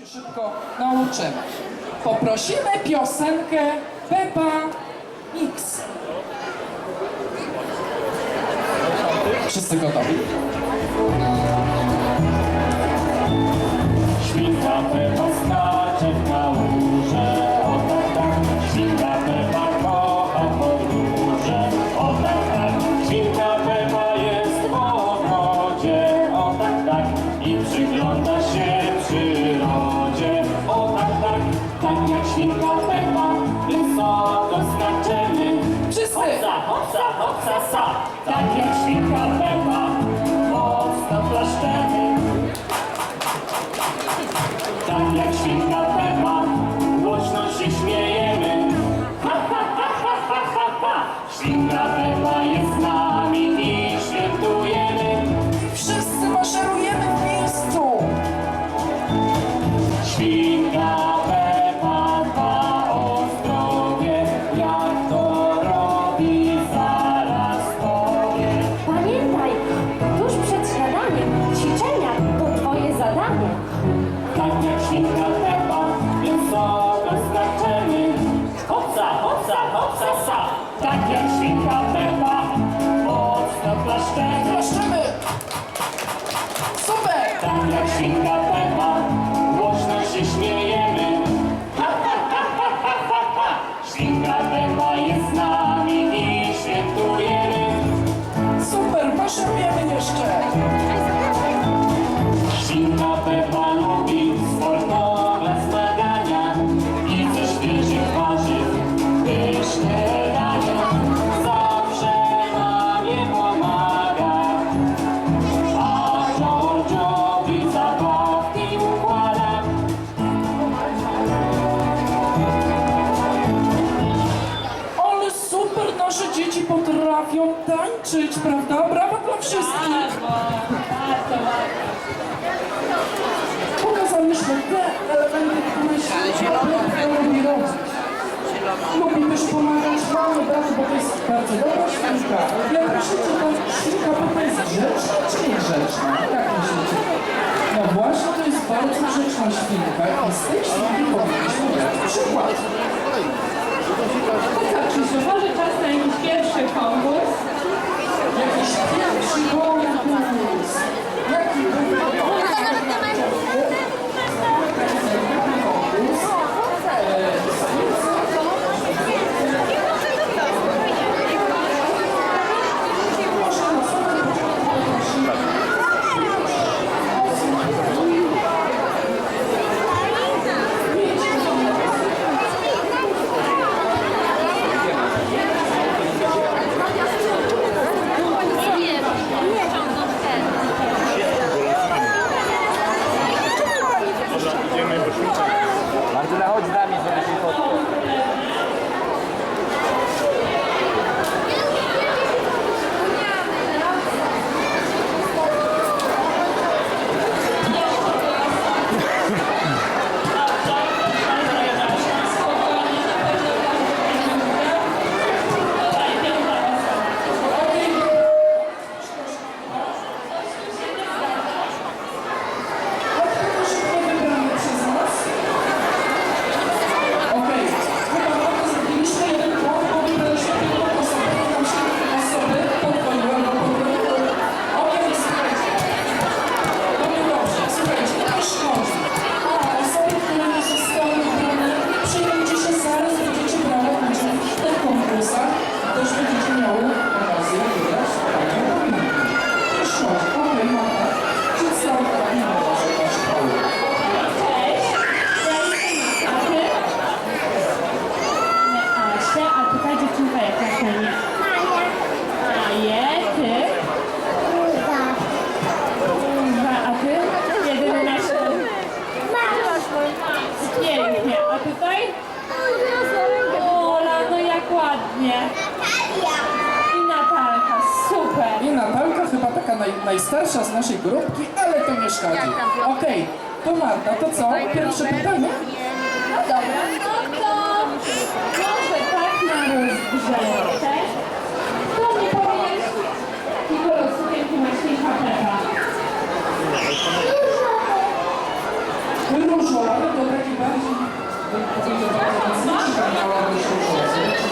się szybko nauczymy. Poprosimy piosenkę Pepa Mix. Wszyscy gotowi? Świnka Pepa Nossa, só. Klaszczymy! Super! potrafią tańczyć, prawda? Brawa dla wszystkich! Pokazaliśmy te elementy, które się lubi robić. Lubi też pomagać mamy bratu, tak, bo to jest bardzo dobra świnka. Ale jak myślicie, ta świnka tutaj jest grzeczna czy niegrzeczna? Jak myślicie? No właśnie, to jest bardzo grzeczna świnka i z tej świnki powinniśmy brać przykład. To co, Krzysiu, może czas na jakiś pierwszy konkurs? Jakiś pierwszy konkurs! starsza z naszej grupki, ale to nie szkodzi. Okej, to Marta, to co? Pierwsze pytanie? No dobra, no to może tak na rozgrzewkę. Kto nie powinien jakiego losu pięknie maśniejsza pecha? Różowa, no to taki bardziej... Przepraszam, masz?